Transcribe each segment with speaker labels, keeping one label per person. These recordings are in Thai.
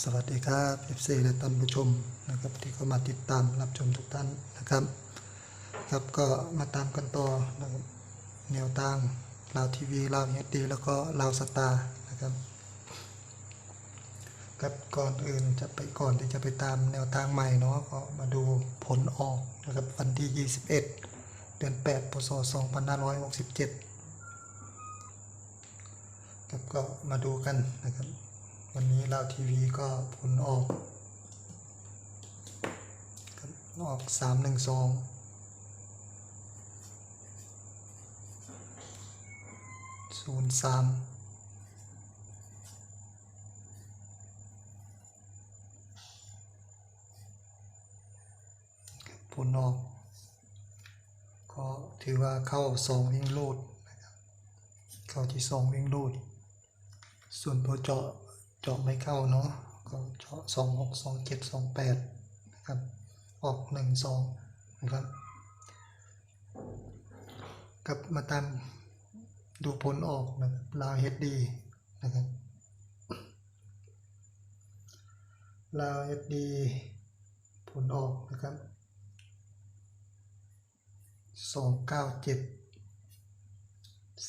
Speaker 1: สวัสดีครับเอฟซีและท่านผู้ชมนะครับที่เข้ามาติดตามรับชมทุกท่านนะครับครับก็มาตามกันต่อนะครับแนวทางลาวทีวีลาวเฮดดีแล้วก็ลาวสตาร์นะครับครับก่อนอื่นจะไปก่อนที่จะไปตามแนวทางใหม่เนาะก็มาดูผลออกนะครับวันที่ 21 เดือน8พศ2567ครับก็มาดูกันนะครับ วันนี้เราทีวีก็ผลออกออกสามหนึ่งสองศูนย์สามผลออก ก็ถือว่าเข้าสองวิ่งลูดนะครับเข้าที่สองวิ่งลูด ส่วนตัวเจาะ เจาะไม่เข้าเนาะก็เจาะสองหกสองเจ็ดสองแปดนะครับ ออกหนึ่งสองนะครับกับมาตามดูผลออกนะครับลาวเฮดดีนะครับลาวเฮดดีผลออกนะครับสองเก้าเจ็ด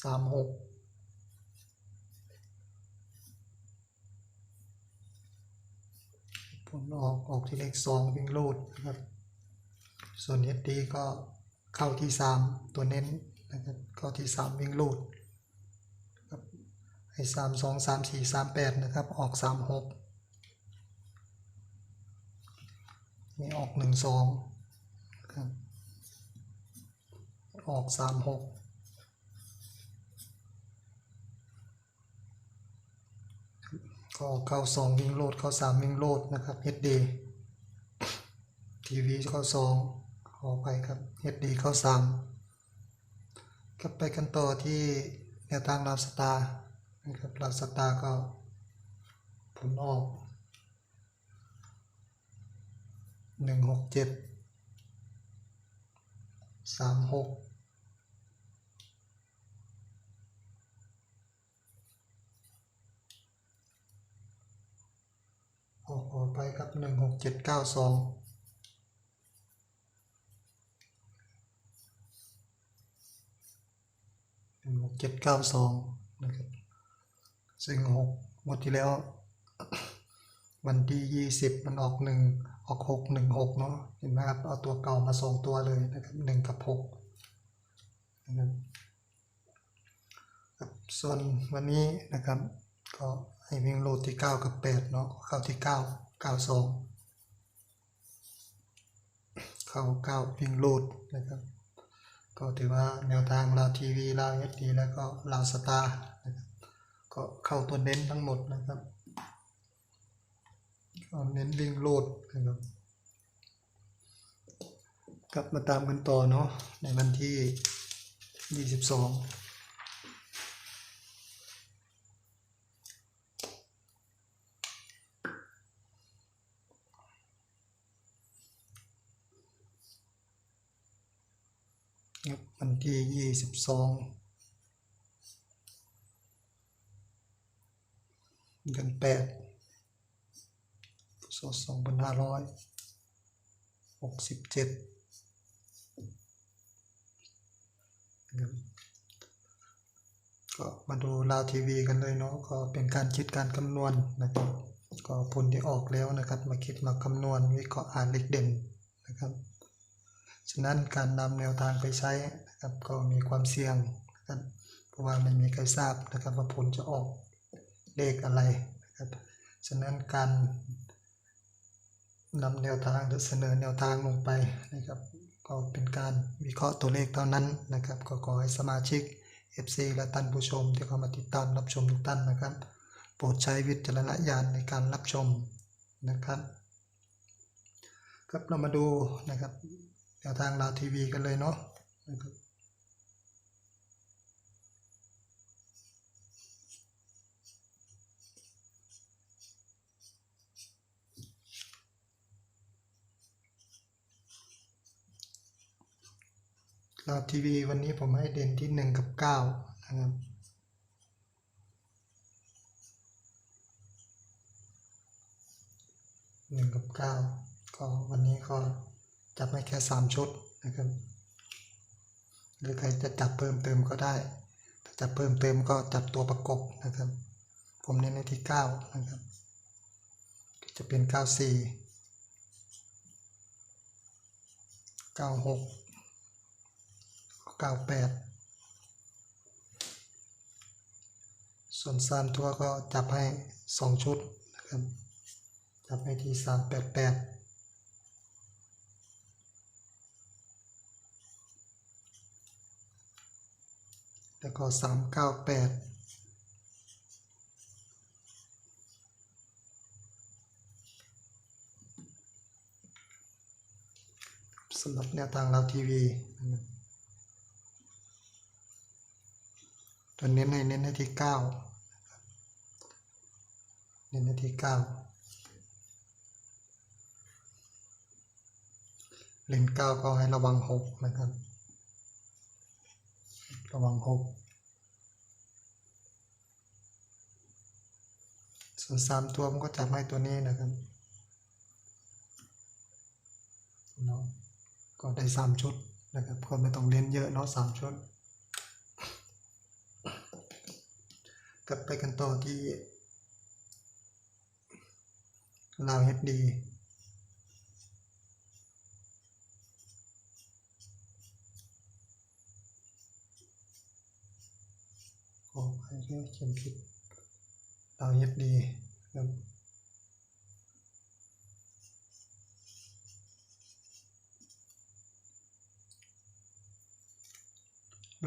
Speaker 1: สามหก ผลออกออกที่เลขสองวิ่งรูดนะครับ ส่วนเอสดีก็เข้าที่สามตัวเน้นนะครับเข้าที่สามวิ่งรูดครับให้สามสองสามสี่สามแปดนะครับ ออกสามหกนี่ออกหนึ่งสองครับออกสามหก ก็เข้าสองวิ่งโลดเข้าสามวิ่งโลดนะครับ HD ทีวีเข้าสองขอไปครับ HD เข้าสามก็ไปกันต่อที่แนวทางลาวสตาร์นะครับลาวสตาร์ก็ผลออกหนึ่งหกเจ็ดสามหก กออกไปครับหนึ่งหกเจ็ดเก้าสองหนึ่งหกเจ็ดเก้าสองนะครับซึ่งหกหมดที่แล้ว วันที่ยี่สิบมันออกหนึ่งออกหกหนึ่งหกเนาะเห็นไหมครับ เอาตัวเก่ามาสองตัวเลยนะครับหนึ่งกับหกนะครับส่วนวันนี้นะครับก็ ให้วิ่งโลดที่ 9 กับ 8 เนาะเข้าที่ 9 9 2 เข้า 9 วิ่งโลดนะครับ ก็ถือว่าแนวทางลาทีวีลาเอสดีแล้วก็ลาสตาร์นะครับก็เข้าตัวเน้นทั้งหมดนะครับก็เน้นวิ่งโลดนะครับกลับมาตามกันต่อเนาะในวันที่ 22 ครับวัน ที่ยี่สิบสองเดือนแปดพศสองพันห้าร้อยหกสิบเจ็ดก็มาดูลาวทีวีกันเลยเนาะก็เป็นการคิดการคำนวณนะครับ ก็ผลที่ออกแล้วนะครับ มาคิดมาคำนวณวิเคราะห์อ่านเลขเด่นนะครับ ฉะนั้นการนำแนวทางไปใช้นะครับก็มีความเสี่ยงนะครับเพราะว่าไม่มีใครทราบนะครับว่าผลจะออกเลขอะไรนะครับฉะนั้นการนำแนวทางหรือเสนอแนวทางลงไปนะครับ ก็เป็นการวิเคราะห์ตัวเลขเท่านั้นนะครับ ก็ขอให้สมาชิก FC และท่านผู้ชมที่เข้ามาติดตามรับชมทุกท่านนะครับ โปรดใช้วิจารณญาณในการรับชมนะครับ ครับเรามาดูนะครับ แนวทางลาวทีวีกันเลยเนาะนะครับลาวทีวีวันนี้ผมให้เด่นที่หนึ่งกับเก้านะครับหนึ่งกับเก้าก็วันนี้ก็ จับให้แค่สามชุดนะครับ หรือใครจะจับเพิ่มเติมก็ได้ ถ้าจับเพิ่มเติมก็จับตัวประกบนะครับ ผมเน้นในที่เก้านะครับ จะเป็นเก้าสี่เก้าหกเก้าแปดส่วนสามตัวก็จับให้สองชุดนะครับ จับให้ที่สามแปดแปด แล้วก็สามเก้าแปดสำหรับแนวทางเราทีวีตัวเน้นให้เน้นให้ที่เก้าเน้นให้ที่เก้าเลนเก้าก็ให้ระวังหกนะครับ ระวังหกส่วนสามตัวมันก็จับให้ตัวนี้นะครับเนาะก็ได้สามชุดนะครับก็ไม่ต้องเล่นเยอะเนาะสามชุด กลับไปกันต่อที่ลาวเฮดดี ขอให้เยองเขียนผิดลาวเฮดดีครับ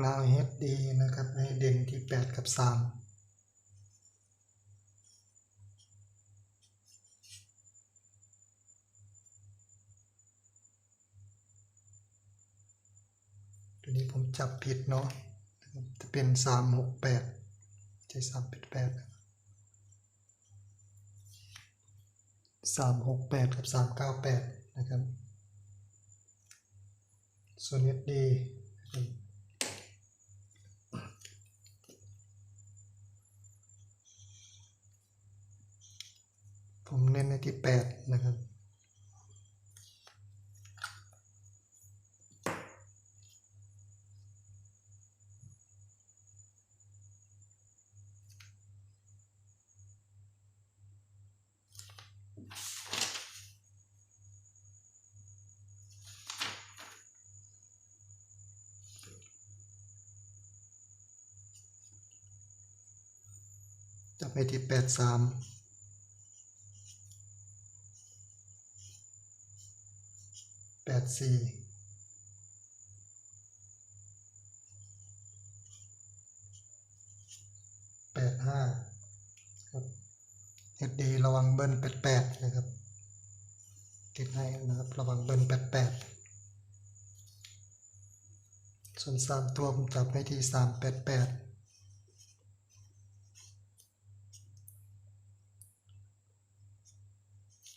Speaker 1: ลาวเฮดดีนะครับให้เด่นที่ 8 กับ 3ตัวนี้ผมจับผิดเนาะ จะเป็นสามหกแปดใช่สามแปดแปดสามหกแปดกับสามเก้าแปดนะครับ ส่วนดีผมเน้นในที่แปดนะ ครับไปที่แปดสามแปดสี่แปดห้าครับเฮ็ดดีระวังเบิ้ลแปดแปดนะครับติดให้นะครับระวังเบิ้ลแปดแปดส่วนสามตัวผมจับให้ที่สามแปดแปด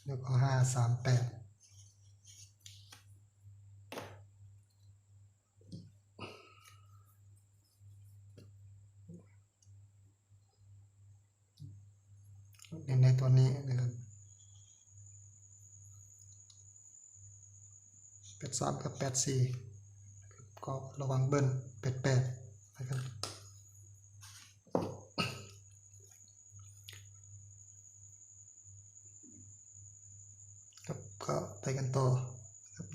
Speaker 1: แล้วก็ห้าสามแปดเนนในตัวนี้นะครับแปดสามกับแปดสี่ก็ระวังเบิ้ลแปดแปดนะครับ ไปกันต่อ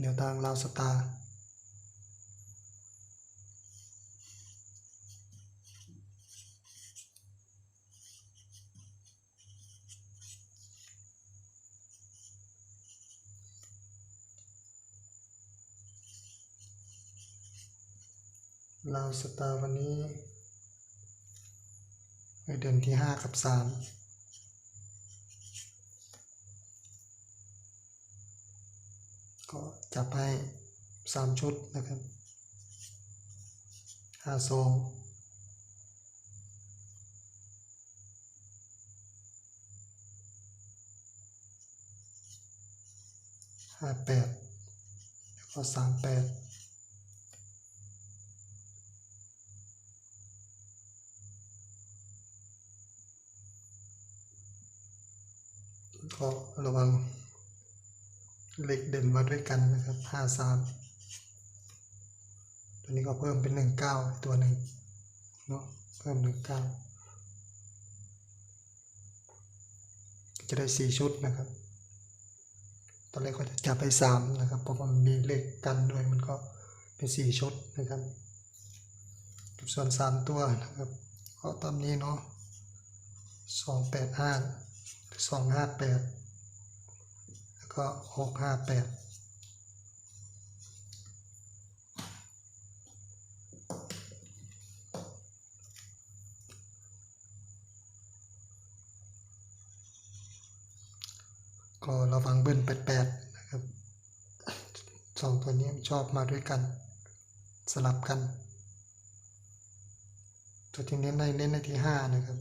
Speaker 1: แนวทางลาวสตาร์ลาวสตาวันนี้เดือนที่ 5 กับ 3 ก็จับให้สามชุดนะครับห้าซองห้าแปดแล้วก็สามแปดก็ระวัง เลขเด่นมาด้วยกันนะครับห้าสามตัวนี้ก็เพิ่มเป็นหนึ่งเก้าตัวหนึ่งเนาะเพิ่มหนึ่งเก้าจะได้สี่ชุดนะครับ ตอนแรกก็จะจับไปสามนะครับ เพราะมันมีเลขกันด้วยมันก็เป็นสี่ชุดนะครับ ส่วนสามตัวนะครับก็ตามนี้เนาะสองแปดห้าสองห้าแปด ก็หกห้าแปดก็ระวังเบิ้ลแปดแปดนะครับสองตัวนี้ชอบมาด้วยกัน สลับกัน ตัวที่เน้นในเน้นในที่ห้านะครับ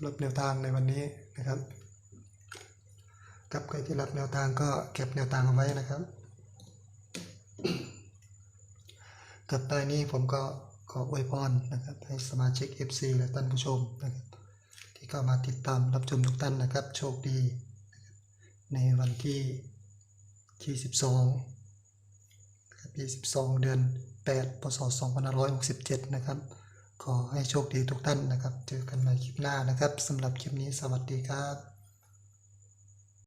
Speaker 1: ำหรับแนวทางในวันนี้นะครับกับใครที่รับแนวทางก็เก็บแนวทางเอาไว้นะครับกับใต้นี้ผมก็ขออวยพรนะครับให้สมาชิก FC และท่านผู้ชมนะครับที่เข้ามาติดตามรับชมทุกท่านนะครับ โชคดี ในวันที่ที่12นะครับ22 เดือน 8 พศ 2567 นะครับ ขอให้โชคดีทุกท่านนะครับ เจอกันใหม่คลิปหน้านะครับสำหรับคลิปนี้สวัสดีครับ